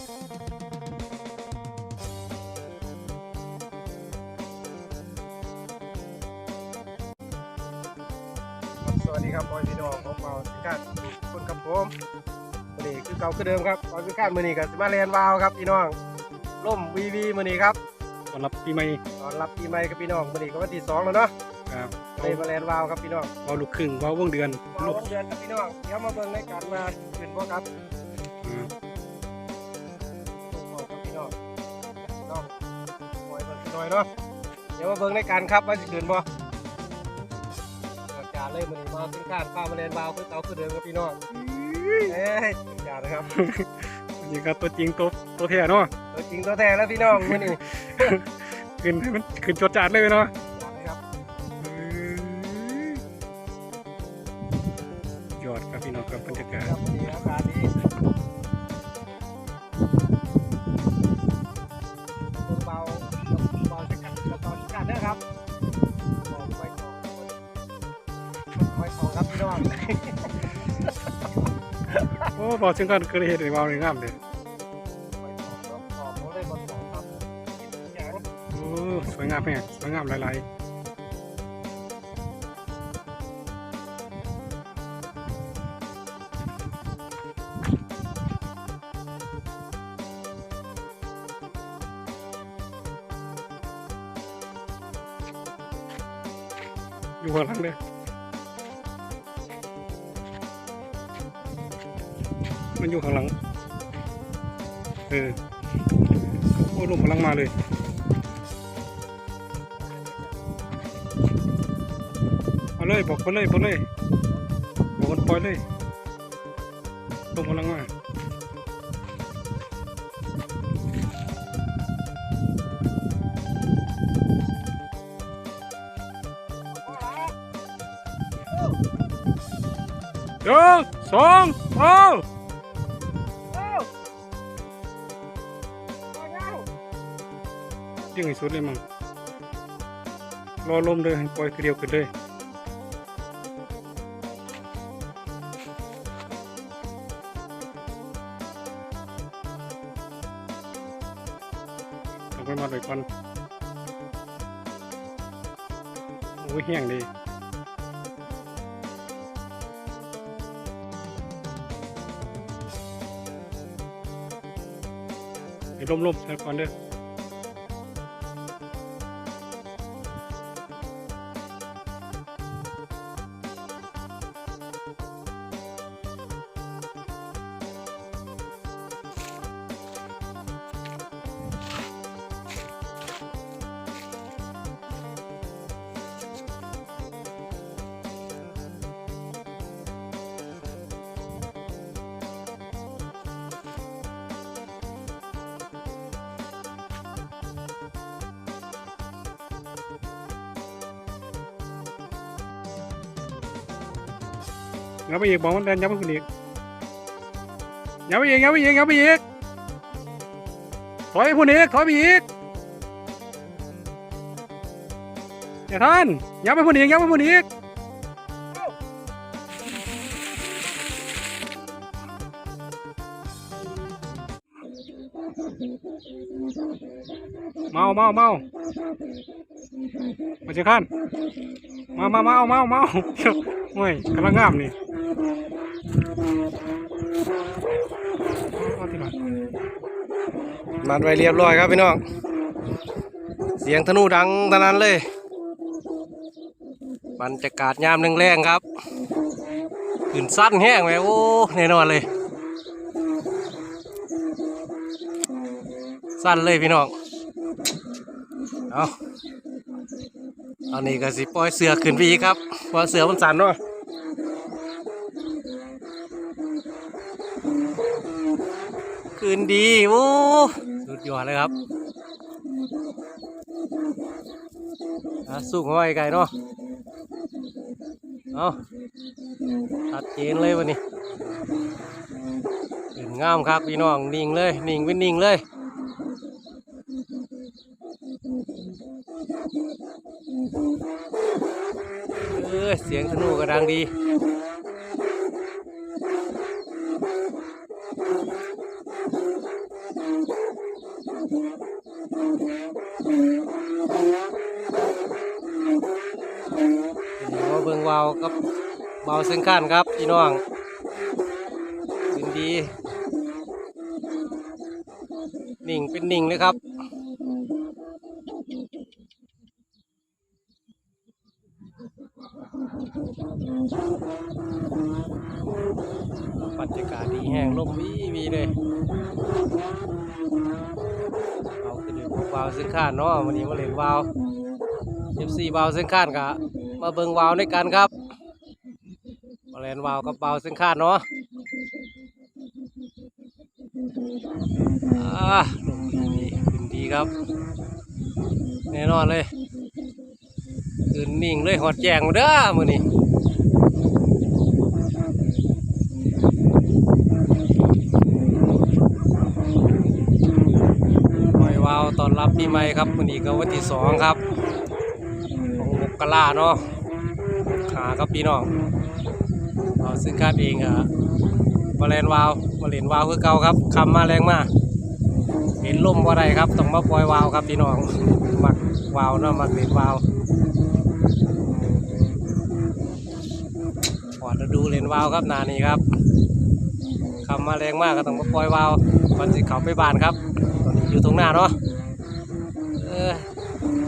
สวัสดีครับบอยพี่น้องผมเมาสิการคนกับผมมือนี้คือเก่าคือเดิมครับบอยสิการมือนี้กับสมาเรียนวาวครับพี่น้องร่มวีวีมือนี้ครับต้อนรับปีใหม่ตอนรับปีใหม่กับพี่น้องมือนี้ก็วันที่สองแล้วเนาะครับเลยมาเรียนวาวครับพี่น้องเว้าลูกครึ่งเว้าวงเดือนมาลูกวันเดือนครับพี่น้องเดี๋ยวมาเบิ่งในการมาขึ้นพ่อครับ นหน่อยเนาะเดี๋ยวมาเบิ่งในการครับว่าจะขึ้นบ่อาจารย์เลยมือนี้มาสิการป้ามาเรียนวาวคือเก่าคือเดิมครับพี่น้องเอ้ยอาจารย์นะครับวันนี้ก็ตัวจริงตัวตัวแท้เนาะตัวจริงตัวแท้แล้วพี่น้องมือนี้ขึ้นให้มันขึ้นจดจัดเลยเนาะครับยอดครับพี่น้องครับบรรยากาศ อ้บอกถึงกันเคยเห็นในว้าในงามเลยโอ้สวยงามแฮะสวยงามหลายๆอยู่ข้างหลังเลย มันอยู่ข้างหลัง เออ โอ้ลมกำลังมาเลยเอาเลยบอกไปเลยบอกเลยบอกมันปล่อยเลยลมกำลังมาเดี๋ยวสองเอา ยิ่งให้สุดเลยมั้งรอลมเลยให้ปล่อยคือเดียวกันเลยเอาไปมาเลยก่อนโอ้ยแห้งดีให้ลมๆใส่ก่อนเด้อ งับไปอีกบอกมันเดินยับไปคนอีกยับไปอีกยับไปอีกยับไปอีกถอยไปคนอีกถอยไปอีกอย่าท่านยับไปคนอีกยับไปคนอีกเมาเมาเมามาเชียร์ขันมามาเมาเมาเมาโอ้ยกำลังงามนี่ มัดไว้เรียบร้อยครับพี่น้อง เสียงธนูดังเท่านั้นเลยบรรยากาศยามแรงๆครับขึ้นสั้นแห้งไหมโอ้แน่นอนเลย สั้นเลยพี่น้อง เอาอันนี้ก็สิปล่อยเสือขึ้นไปอีกครับเพราะเสือมันสั่นเนาะ คืนดีโอ้สุดยอดเลยครับอะสู้เข้าไปไกลเนาะเอาชัดเจนเลยวันนี้ขึ้นงามครับพี่น้องนิ่งเลยนิ่งเป็นนิ่งเลยเออเสียงธนูก็ดังดี มาเบิ่งวาวกับเบาเส้นข้านครับพี่น้องดินดี นิ่งเป็นนิ่งเลยครับ บรรยากาศดีแห้งลมวีวีเลย เอาคือดูวาวเส้นข้านเนาะวันนี้มาเล่นวาว FC วาวเส้นข้านกะมาเบิงวาวในกันครับมาเล่นวาวกับวาวเส้นข้านเนาะอ่าลมดีดีดีครับ แน่นอนเลยตื่นนิ่งเลยหอดแจงหมดเด้อมือนี้ ปล่อยวาว ตอนรับปีใหม่ครับวันนี้ก็วันที่สองครับของมกราเนาะขาครับพี่น้องเอาซึ่งคาดเองอะมาเลนวาวมาเลนวาวคือเก่าครับคำมาแรงมากเห็นล่มว่าไรครับต้องมาปล่อยวาวครับพี่น้องมักวาวเนาะมักเลนวาวพอดดูเลนวาวครับนานี้ครับคำมาแรงมากก็ต้องมาปล่อยวาวก่อนสิเขาไปบานครับตอนนี้อยู่ตรงหน้าเนาะ ออ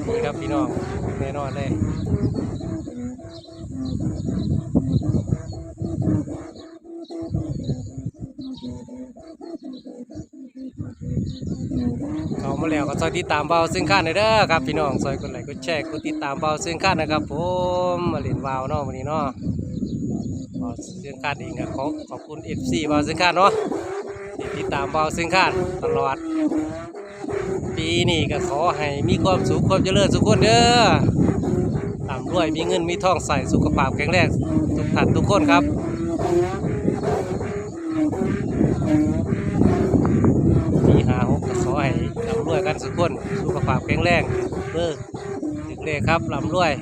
นี่ครับพี่น้องแน่นอนเลยเขามาแล้วก็ซอยติดตามเบาซึ่งข้านหน่อยเด้อครับพี่น้องซอยกดไลค์กดแชร์กดติดตามเบาซึ่งข้านนะครับผมมาเล่นวาวเนาะวันนี้เนาะเบาซึ่งข้านเองก็ขอขอบคุณ FC เบาซึ่งข้านเนาะที่ติดตามเบาซึ่งข้านตลอด ปีนี้ก็ขอให้มีความสุขความเจริญสุขคนเด้อตามด้วยมีเงินมีทองใส่สุขภาพแข็งแรงทุกท่านทุกคนครับปีหาหกก็ขอให้ลำรวยกันสุขคน สุขภาพแข็งแรงเด้อถึกเลขครับลำรวย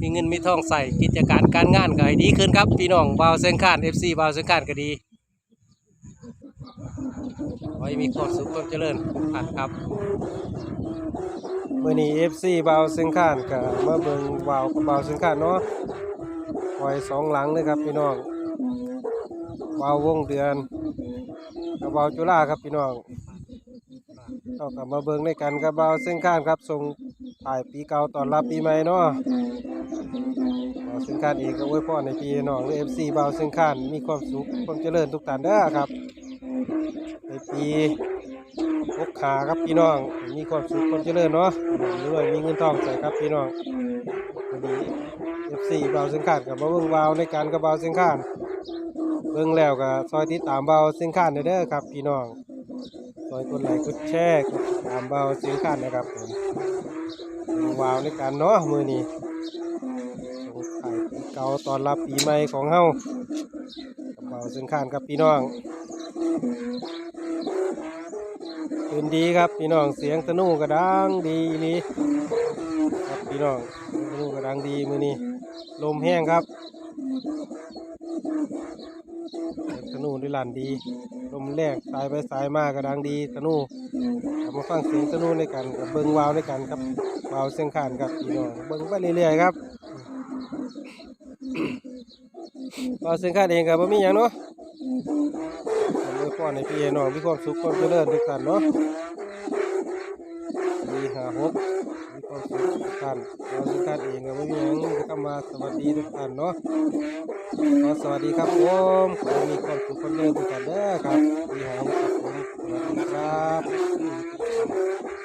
มีเงินมีทองใส่กิจการการงานก็ให้ดีขึ้นครับ พี่น้องบาวเซนคาน FC บาวเซนคานก็ดี ขอให้มีความสุขความเจริญทุกท่านครับมื่อนี้ FC บาวเซนคานกับมาเบิงวาวกับบาวเซนคานเนาะไว้สองหลังเลยครับพี่น้องวาววงเดือนกับบาวจุฬาครับพี่น้องเอากลับมาเบิงในกันกับบาวเซนคานครับส่งถ่ายปีเก่าตอนรับปีใหม่เนาะบาวเซนคานเองก็อวยพรในปีน้องเอฟซีบาวเซนคานมีความสุขความเจริญทุกท่านเด้อครับ ในปีพกขาครับพี่น้อง มีความสุขความเจริญเนาะด้วยมีเงินทองใส่ครับพี่น้องวันนี้เอฟซีเบาเส้นขาดกับมาเบิ่งวาวในการกับเบาเส้นขาดเบิ่งแล้วก็ซอยติดตามเบาเส้นขาดเด้อครับพี่น้องซอยกดไลค์กดแชร์กดติดตามเบาเส้นขาดนะครับผมเบิ่งวาวในการเนาะมือนี้ส่งท้ายปีเก่าตอนรับปีใหม่ของเฮากับเบาเส้นขาดครับพี่น้อง คืนดีครับพี่น้องเสียงตะนูกระดังดีอีหลีครับพี่น้องเสียงตะนูกระดังดีมือนี้ลมแห้งครับสียงตะนู่ดิลันดีลมแรงสายไปสายมากระดังดีตะนู่เอามาฟังเสียงตะนูในกันกับเบิ้งวาวในกันครับวาวเสียงขานครับพี่น้องเบิ้งไปเรื่อยๆครับวาวเสียงขานเองกับบ่มีอย่างเนาะ วยพรให้พี่น้องมีความสุขความเจริญทุกท่านเนาะมีหาหกมีความสุขทุกท่านเราทุกท่านเองก็ไม่มีอยังก็มาสวัสดีทุกท่านเนาะขอสวัสดีครับผมขอมีความสุขความเจริญทุกท่านเด้อครับมีหาหกครับผมสวัสดีครับ